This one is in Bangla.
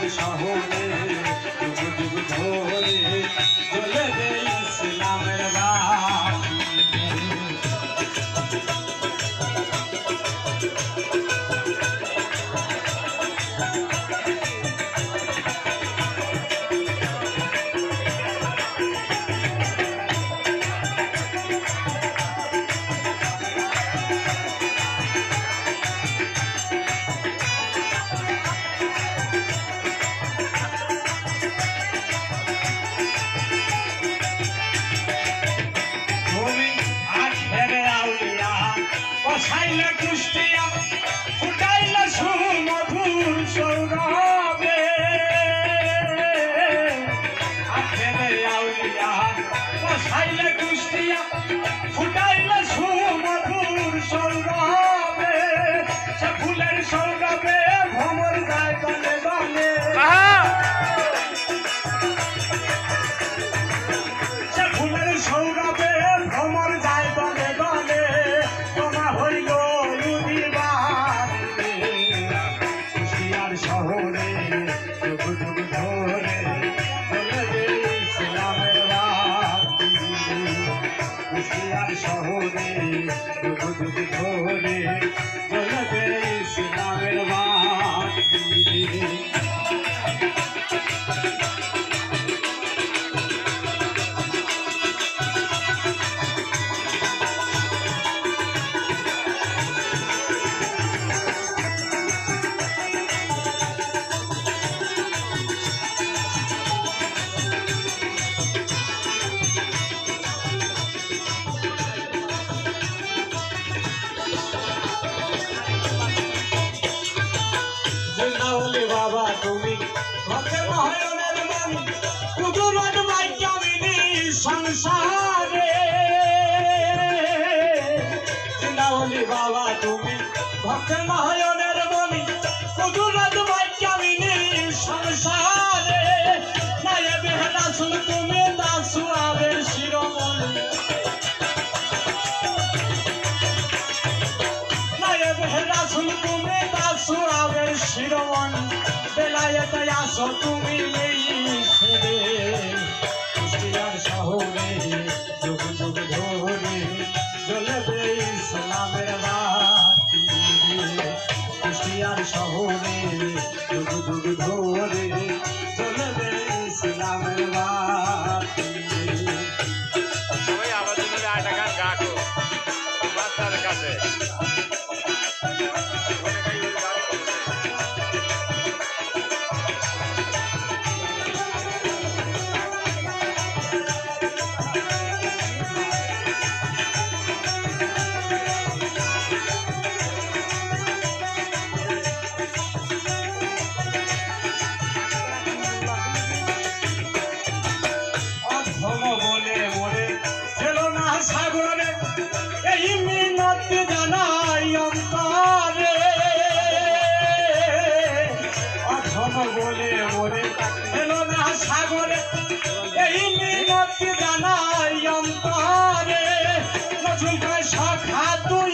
কৃষ্ণ কুষ্টিয়া ফুটাইল সুমধুর সৌরবে আখেরে আউলিয়া বসাইল কুষ্টিয়া ফুটাইল ভক্তের মহাজনের বলি কুদুরত বাইকামিনী সংসারে। নায়েব হেলাসুল তুমি দাসুয়ারে শিরোমণি। নায়েব হেলাসুল তুমি দাসুয়ারে শিরোমণি। বেলায়েতে আসো তুমি এই ছেড়ে শহরে যুগ যুগ ধরে এই মিনতি জানাই অন্তরে। নজুমকা শাখা তুই